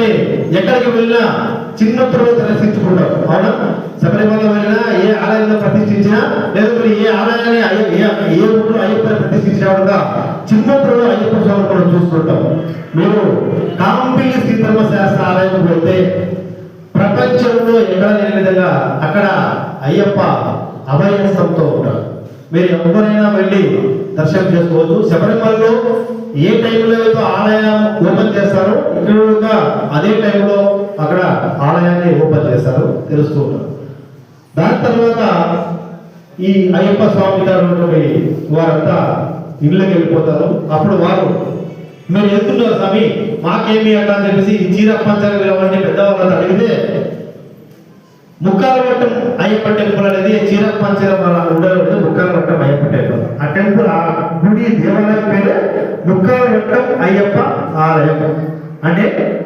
స్వామి ఎక్కడికి వెళ్ళినా చిన్నప్పుడు దర్శించుకుంటాం అవునా? శబరిమల వెళ్ళినా ఏ ఆలయంలో ప్రతిష్ఠించినా లేదంటే ఏ ఆలయాన్ని ఏ ఏ ఊళ్ళో అయ్యప్పని ప్రతిష్ఠించినా చిన్నప్పుడు అయ్యప్ప స్వామి కూడా చూస్తుంటాం. మీరు కాంపిల్లి సీతమ్మ శాస్త్ర ఆలయం పోతే ప్రపంచంలో ఎక్కడ లేని విధంగా అక్కడ అయ్యప్ప అభయస్థంతో ఉంటారు. మీరు ఎవరైనా వెళ్ళి దర్శనం చేసుకోవచ్చు. శబరిమలలో ఏ టైంలో అయితే ఆలయం ఓపెన్ చేస్తారు. ఇక్కడ అదే టైంలో అక్కడ ఆలయాన్ని ఓపెన్ చేస్తారు. తెలుస్తూ దాని తర్వాత ఈ అయ్యప్ప స్వామి గారు వారంతా ఇళ్ళకి వెళ్ళిపోతారు. అప్పుడు వారు మీరు ఎత్తున్నారు స్వామి? మాకేమి అట్లా అని చెప్పేసి చీర పంచాలు ఇవన్నీ పెద్దవాళ్ళని అడిగితే ముక్కాల వట్టం అయ్యప్ప టెంపుల్ అనేది చీర పంచర ఉండదు ముక్కాల వట్టం అయ్యప్ప టెంపుల్. ఆ టెంపుల్ ఆ గుడి దేవాలయం పేరు యొక్క అయ్యప్ప ఆలయం. అంటే